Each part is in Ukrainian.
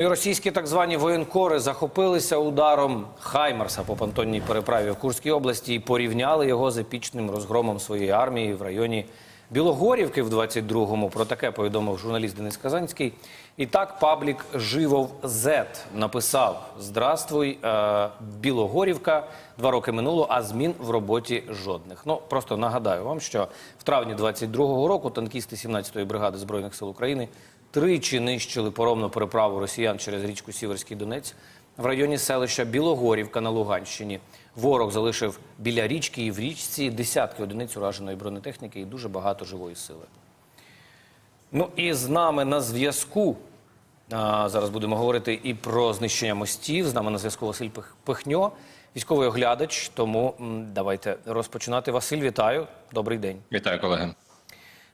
І Російські так звані воєнкори захопилися ударом Хаймарса по понтонній переправі в Курській області і порівняли його з епічним розгромом своєї армії в районі Білогорівки в 22-му. Про таке повідомив журналіст Денис Казанський. І так паблік Живов Зет написав: Здравствуй, е, Білогорівка. Два роки минуло, а змін в роботі жодних. Ну просто нагадаю вам, що в травні 22-го року танкісти 17-ї бригади збройних сил України тричі нищили поромну переправу росіян через річку Сіверський Донець в районі селища Білогорівка на Луганщині. Ворог залишив біля річки і в річці десятки одиниць ураженої бронетехніки і дуже багато живої сили. Ну і з нами на зв'язку. Зараз будемо говорити і про знищення мостів. З нами на зв'язку Василь Пихньо, військовий оглядач. Тому давайте розпочинати. Василь, вітаю. Добрий день. Вітаю, колеги.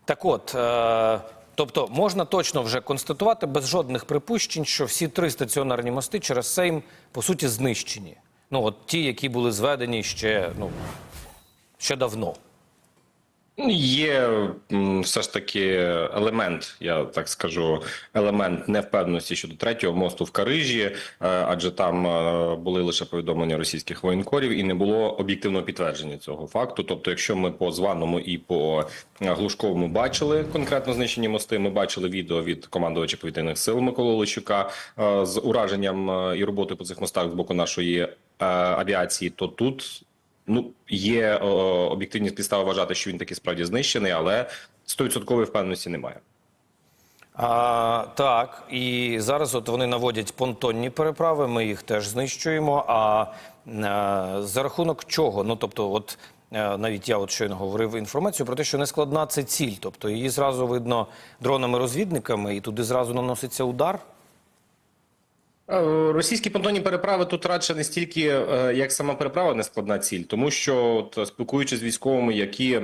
Так от, е, тобто можна точно вже констатувати без жодних припущень, що всі три стаціонарні мости через Сейм по суті знищені. Ну, от ті, які були зведені ще, ну, ще давно. Є все ж таки елемент, я так скажу, елемент невпевненості щодо третього мосту в Карижі, е, адже там е, були лише повідомлення російських воєнкорів, і не було об'єктивного підтвердження цього факту. Тобто, якщо ми по званому і по е, глушковому бачили конкретно знищені мости, ми бачили відео від командувача повітряних сил Миколи Лещука е, з ураженням і роботою по цих мостах з боку нашої авіації, то тут. Ну, є е, об'єктивні підстави вважати, що він таки справді знищений, але 100% впевненості немає. А, так, і зараз от вони наводять понтонні переправи, ми їх теж знищуємо. А, е, за рахунок чого? Ну, тобто, от е, навіть я от щойно говорив інформацію про те, що нескладна це ціль. Тобто її зразу видно дронами-розвідниками, і туди зразу наноситься удар. Е, Російські понтонні переправи тут радше не стільки е, як сама переправа не складна ціль, тому що от, спілкуючись з військовими, які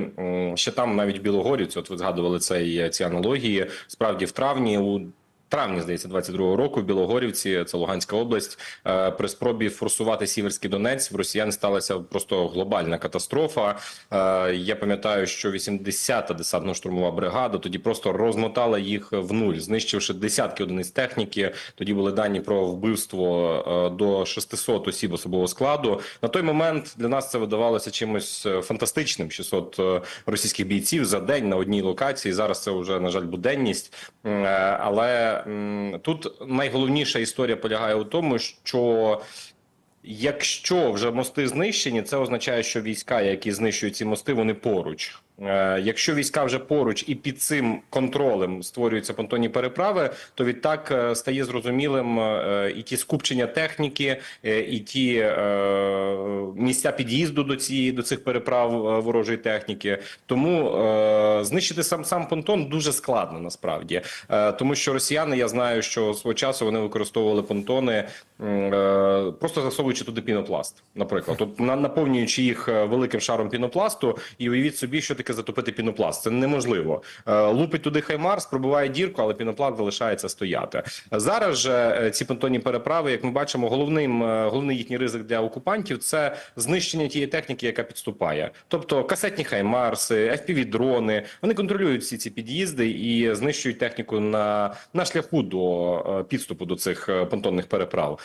ще там навіть в Білогорівці, от ви згадували цей ці аналогії. Справді в травні у травні, здається, 22-го року в Білогорівці, це Луганська область, е, при спробі форсувати Сіверський Донець в росіян сталася просто глобальна катастрофа. Е, Я пам'ятаю, що 80-та десантно-штурмова бригада тоді просто розмотала їх в нуль, знищивши десятки одиниць техніки. Тоді були дані про вбивство е, до 600 осіб особового складу. На той момент для нас це видавалося чимось фантастичним. 600 е, російських бійців за день на одній локації. Зараз це вже на жаль буденність. Але тут найголовніша історія полягає у тому, що Якщо вже мости знищені, це означає, що війська, які знищують ці мости, вони поруч. Е, Якщо війська вже поруч і під цим контролем створюються понтонні переправи, то відтак е, стає зрозумілим е, і ті скупчення техніки, і ті місця під'їзду до цієї до цих переправ ворожої техніки. Тому знищити сам сам понтон дуже складно насправді, тому що росіяни, я знаю, що свого часу вони використовували понтони, просто засовуючи туди пінопласт, наприклад, от на- наповнюючи їх великим шаром пінопласту, і уявіть собі, що таке затопити пінопласт. Це неможливо. Е, Лупить туди Хаймарс, пробиває дірку, але пінопласт залишається стояти. Зараз же е, ці понтонні переправи, як ми бачимо, головним е, головний їхній ризик для окупантів це знищення тієї техніки, яка підступає. Тобто касетні Хаймарси, fpv дрони вони контролюють всі ці під'їзди і знищують техніку на, на шляху до підступу до цих понтонних переправ.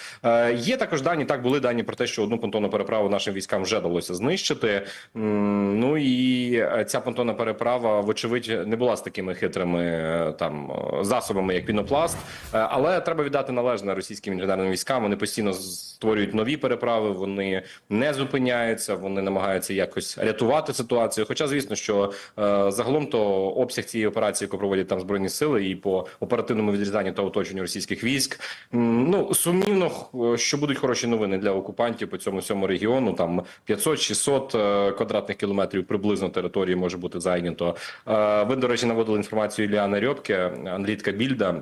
Є також дані, так були дані про те, що одну понтонну переправу нашим військам вже вдалося знищити. Ну і ця понтонна переправа, вочевидь, не була з такими хитрими е, там засобами, як пінопласт. Е, Але треба віддати належне російським інженерним військам. Вони постійно створюють нові переправи, вони не зупиняються, вони намагаються якось рятувати ситуацію. Хоча, звісно, що е, загалом то обсяг цієї операції, яку проводять там збройні сили, і по оперативному відрізанню та оточенню російських військ, ну сумнівно, що будуть хороші новини для окупантів по цьому всьому регіону. Там 500-600 е, квадратних кілометрів приблизно території може бути зайнято. Е, Ви, до речі, наводили інформацію Іліана Рьобке, аналітика Більда.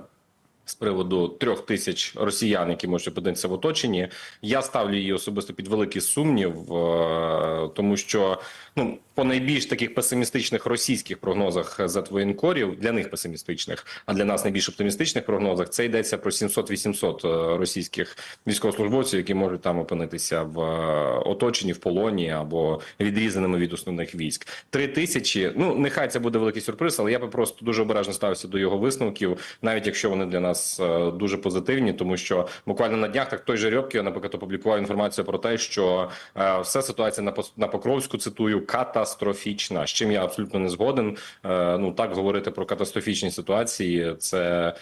З приводу трьох тисяч росіян, які можуть опинитися в оточенні, я ставлю її особисто під великий сумнів, е, тому що ну по найбільш таких песимістичних російських прогнозах воєнкорів, для них песимістичних, а для нас найбільш оптимістичних прогнозах, це йдеться про 700-800 е, російських військовослужбовців, які можуть там опинитися в е, оточенні, в полоні або відрізаними від основних військ. Три тисячі. Ну нехай це буде великий сюрприз, але я би просто дуже обережно ставився до його висновків, навіть якщо вони для нас нас е, дуже позитивні, тому що буквально на днях так той же Рьобки, наприклад, опублікував інформацію про те, що е, вся ситуація на Покровську цитую катастрофічна. З чим я абсолютно не згоден. Е, Ну так говорити про катастрофічні ситуації, це.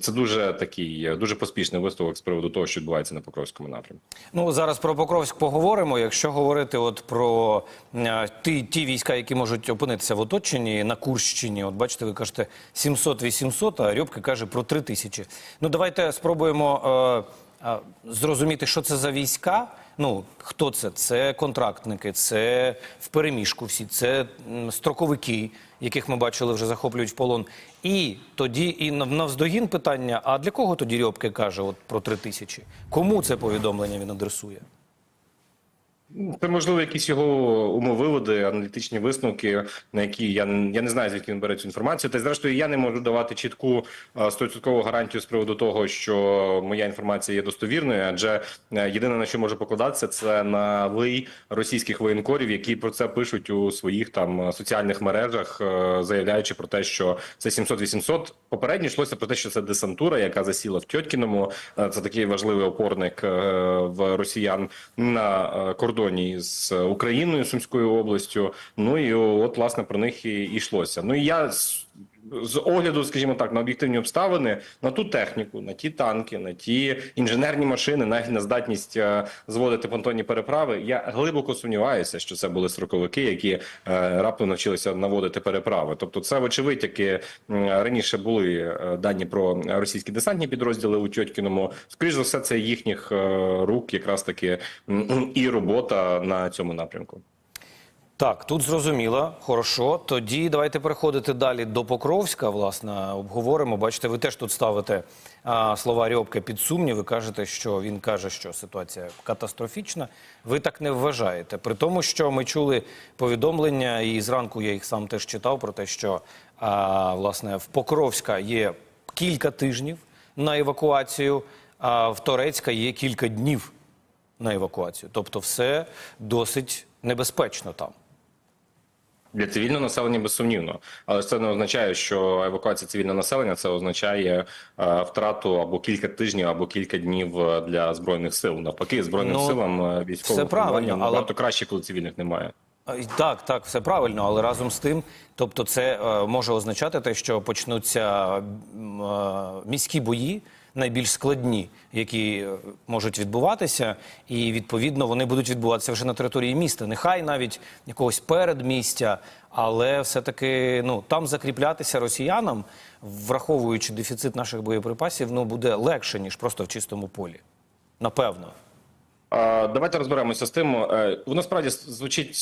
Це дуже такий е, дуже поспішний висновок з приводу того, що відбувається на Покровському напрямку. Ну зараз про Покровськ поговоримо. Якщо говорити от про е, ті, ті війська, які можуть опинитися в оточенні на Курщині, от бачите, ви кажете 700-800, а Рьобка каже про 3 тисячі. Ну давайте спробуємо е, е, зрозуміти, що це за війська. Ну хто це? Це контрактники, це в переміжку всі, це строковики, яких ми бачили, вже захоплюють в полон. І тоді і навздогін питання: а для кого тоді Рьобки каже от про три тисячі? Кому це повідомлення він адресує? Це можливо якісь його умовиводи, аналітичні висновки, на які я, я не знаю, звідки він бере цю інформацію. Та зрештою я не можу давати чітку е, стовідсоткову гарантію з приводу того, що моя інформація є достовірною, адже е, єдине на що можу покладатися, це на вий російських воєнкорів, які про це пишуть у своїх там е, соціальних мережах, е, заявляючи про те, що це 700-800. Попередньо йшлося про те, що це десантура, яка засіла в Тьоткіному. Е, Це такий важливий опорник е, в росіян на е, кордоні з Україною, Сумською областю. Ну і от власне про них і йшлося. Ну і я з- огляду, скажімо так, на об'єктивні обставини, на ту техніку, на ті танки, на ті інженерні машини, навіть на здатність е, зводити понтонні переправи. Я глибоко сумніваюся, що це були строковики, які е, раптом навчилися наводити переправи. Тобто, це вочевидь, які раніше були е, дані про російські десантні підрозділи у Тьоткіному. Скоріше за все, це їхніх рук, якраз таки і робота на цьому напрямку. Так, тут зрозуміло, хорошо. Тоді давайте переходити далі до Покровська. Власне, обговоримо. Бачите, ви теж тут ставите а, слова Рьобки під сумнів. Ви кажете, що він каже, що ситуація катастрофічна. Ви так не вважаєте. При тому, що ми чули повідомлення, і зранку я їх сам теж читав про те, що а, власне в Покровська є кілька тижнів на евакуацію, а в Торецька є кілька днів на евакуацію. Тобто, все досить небезпечно там. Для цивільного населення безсумнівно, але це не означає, що евакуація цивільного населення це означає е, втрату або кілька тижнів, або кілька днів е, для збройних сил. Навпаки, збройним Ну, силам е, військовим правильно, але- набагато краще, коли цивільних немає. Так, так, все правильно, але разом з тим, тобто, це е, може означати те, що почнуться е, міські бої. Найбільш складні, які е, можуть відбуватися, і відповідно вони будуть відбуватися вже на території міста. Нехай навіть якогось передмістя, але все-таки ну там закріплятися росіянам, враховуючи дефіцит наших боєприпасів, ну буде легше ніж просто в чистому полі. Напевно. Давайте розберемося з тим. Е, Воно справді звучить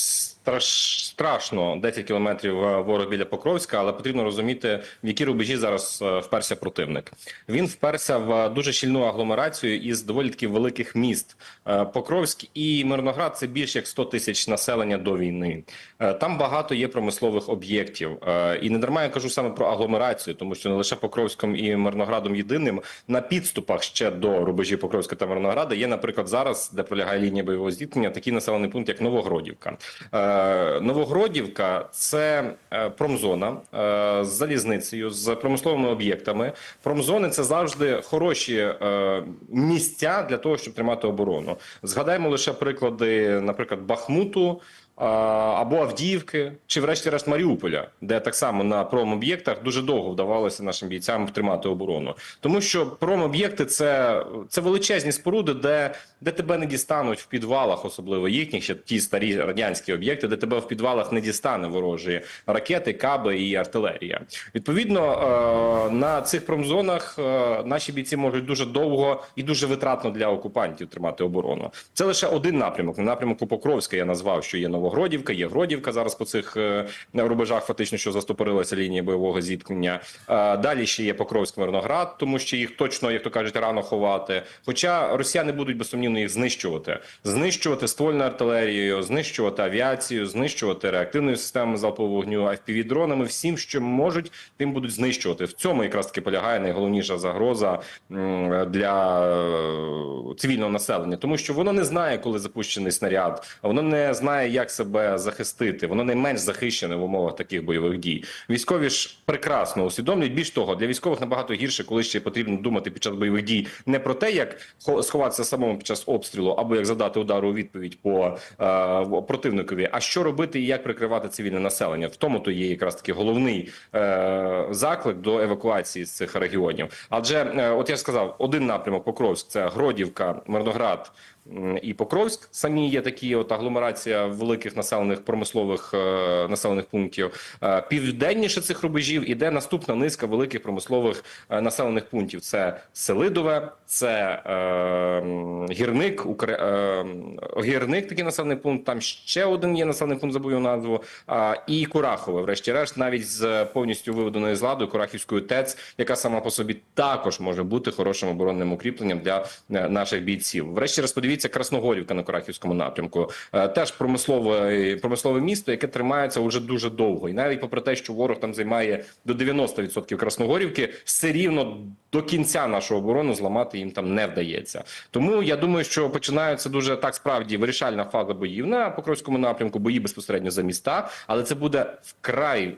страшно 10 кілометрів е, ворог біля Покровська, але потрібно розуміти, в які рубежі зараз е, вперся противник. Він вперся в дуже щільну агломерацію із доволі таки великих міст. Е, Покровськ і Мирноград це більш як 100 тисяч населення до війни. Е, Там багато є промислових об'єктів. Е, І не дарма я кажу саме про агломерацію, тому що не лише Покровськом і Мирноградом єдиним на підступах ще до рубежів Покровська та Мирнограда є, наприклад, зараз, де пролягає лінія бойового зіткнення, такий населений пункт, як Новогродівка. Е, Новогродівка це е, промзона е, з залізницею, з промисловими об'єктами. Промзони це завжди хороші місця для того, щоб тримати оборону. Згадаємо лише приклади, наприклад, Бахмуту. Або Авдіївки, чи врешті-решт Маріуполя, де так само на промоб'єктах дуже довго вдавалося нашим бійцям втримати оборону, тому що промоб'єкти це, це величезні споруди, де, де тебе не дістануть в підвалах, особливо їхніх, ще ті старі радянські об'єкти, де тебе в підвалах не дістане ворожі ракети, каби і артилерія. Відповідно, е, на цих промзонах е, наші бійці можуть дуже довго і дуже витратно для окупантів тримати оборону. Це лише один напрямок. На напрямку Покровська я назвав, що є Новогродівка, є Гродівка зараз по цих е, рубежах, фактично, що застопорилася лінія бойового зіткнення. Е, Далі ще є Покровськ Мирноград, тому що їх точно, як то кажуть, рано ховати. Хоча росіяни будуть безсумнівно їх знищувати, знищувати ствольною артилерією, знищувати авіацію, знищувати реактивною системою залпового вогню, fpv дронами всім, що можуть, тим будуть знищувати. В цьому якраз таки полягає найголовніша загроза для е, цивільного населення, тому що воно не знає, коли запущений снаряд, воно не знає, як себе захистити. Воно найменш захищене в умовах таких бойових дій. Військові ж прекрасно усвідомлюють. Більш того, для військових набагато гірше, коли ще потрібно думати під час бойових дій не про те, як хо- сховатися самому під час обстрілу, або як задати удару у відповідь по е, противникові. А що робити і як прикривати цивільне населення? В тому то є якраз таки головний е, заклик до евакуації з цих регіонів. Адже е, от я ж сказав, один напрямок Покровськ це Гродівка, Мирноград. І Покровськ самі є такі от агломерація великих населених промислових е, населених пунктів. Е, південніше цих рубежів іде наступна низка великих промислових е, населених пунктів: це Селидове, це е, гірник, Укр... е, гірник, такий населений пункт. Там ще один є населений пункт, його назву. А, і Курахове, врешті-решт, навіть з повністю виведеною з ладу Курахівською ТЕЦ, яка сама по собі також може бути хорошим оборонним укріпленням для е, наших бійців. Врешті-решт, подивіться, Красногорівка на Курахівському напрямку. Е, Теж промислове промислове місто, яке тримається уже дуже довго, і навіть попри те, що ворог там займає до 90% Красногорівки, все рівно до кінця нашу оборону зламати їм там не вдається. Тому я думаю, що починається дуже так справді вирішальна фаза боїв на Покровському напрямку, бої безпосередньо за міста, але це буде вкрай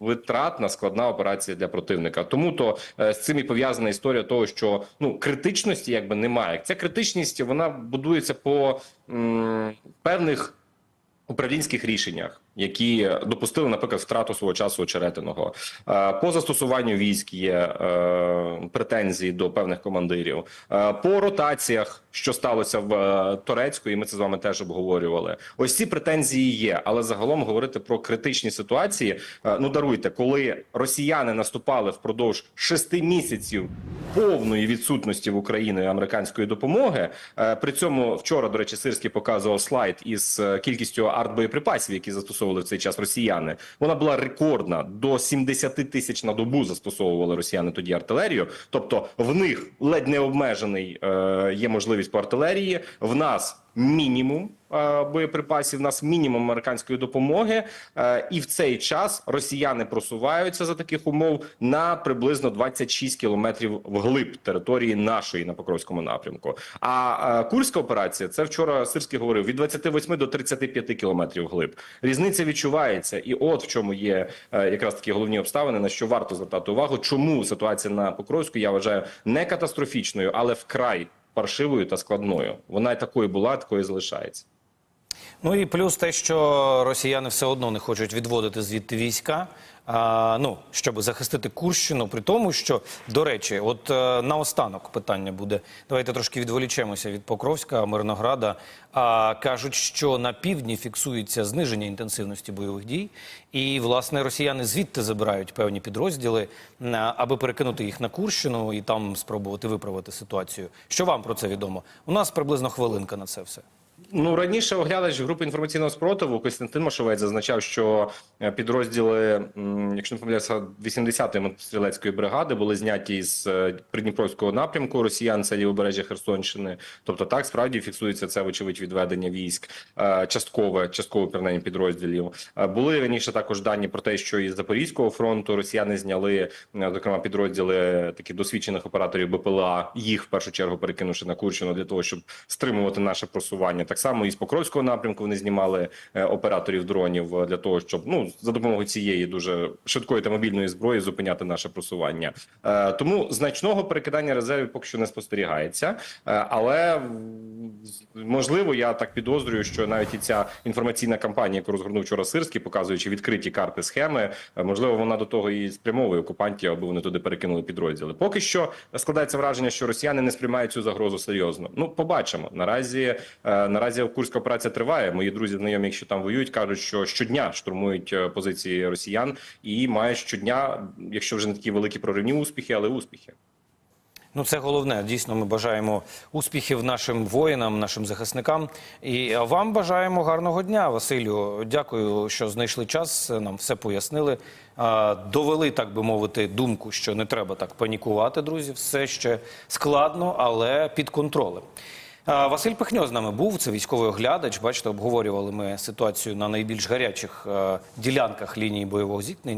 витратна складна операція для противника. Тому то е, з цим і пов'язана історія того, що ну критичності якби немає. Ця критичність вона будується по м, певних управлінських рішеннях, які допустили, наприклад, втрату свого часу очеретиного. Е, По застосуванню військ є е, претензії до певних командирів. Е, По ротаціях, що сталося в Торецьку, і ми це з вами теж обговорювали. Ось ці претензії є, але загалом говорити про критичні ситуації. Ну даруйте, коли росіяни наступали впродовж шести місяців повної відсутності в Україні американської допомоги. При цьому вчора, до речі, Сирський показував слайд із кількістю артбоєприпасів, які застосовували в цей час росіяни. Вона була рекордна до 70 тисяч на добу застосовували росіяни тоді артилерію. Тобто в них ледь не обмежений е, є можливість по артилерії. В нас мінімум е, боєприпасів, в нас мінімум американської допомоги, е, і в цей час росіяни просуваються за таких умов на приблизно 26 кілометрів вглиб території нашої на Покровському напрямку. А е, курська операція це вчора Сирський говорив від 28 до 35 кілометрів вглиб. Різниця відчувається, і от в чому є якраз такі головні обставини, на що варто звертати увагу. Чому ситуація на Покровську я вважаю не катастрофічною, але вкрай паршивою та складною. Вона і такою була, такою залишається. Ну і плюс те, що росіяни все одно не хочуть відводити звідти війська. Ну, щоб захистити Курщину, при тому, що, до речі, от е, наостанок питання буде. Давайте трошки відволічемося від Покровська, Мирнограда. А, кажуть, що на півдні фіксується зниження інтенсивності бойових дій, і власне росіяни звідти забирають певні підрозділи, аби перекинути їх на Курщину і там спробувати виправити ситуацію. Що вам про це відомо? У нас приблизно хвилинка на це все. Ну раніше оглядач групи інформаційного спротиву Костянтин Машовець зазначав, що е, підрозділи, якщо не помиляюся, 80-ї мотострілецької бригади були зняті з е, придніпровського напрямку росіян, це лівобережжя Херсонщини. Тобто, так справді фіксується це вочевидь відведення військ, е, часткове, часткове принаймні підрозділів. Були раніше також дані про те, що із Запорізького фронту росіяни зняли зокрема підрозділи таких досвідчених операторів БПЛА, їх в першу чергу перекинувши на Курщину для того, щоб стримувати наше просування. Так само і з Покровського напрямку вони знімали е, операторів дронів е, для того, щоб ну за допомогою цієї дуже швидкої та мобільної зброї зупиняти наше просування. Е, тому значного перекидання резервів поки що не спостерігається, але можливо, я так підозрюю, що навіть і ця інформаційна кампанія, яку розгорнув вчора Сирський, показуючи відкриті карти схеми, можливо, вона до того і спрямовує окупантів, аби вони туди перекинули підрозділи. Поки що складається враження, що росіяни не сприймають цю загрозу серйозно. Ну, побачимо. Наразі наразі курська операція триває. Мої друзі, знайомі, які там воюють, кажуть, що щодня штурмують е, позиції росіян і мають щодня, якщо вже не такі великі проривні успіхи, але успіхи. Ну, це головне. Дійсно, ми бажаємо успіхів нашим воїнам, нашим захисникам. І вам бажаємо гарного дня, Василю. Дякую, що знайшли час. Нам все пояснили. Довели, так би мовити, думку, що не треба так панікувати, друзі. Все ще складно, але під контролем. Василь Пихньо з нами був. Це військовий оглядач. Бачите, обговорювали ми ситуацію на найбільш гарячих е, ділянках лінії бойового зіткнення.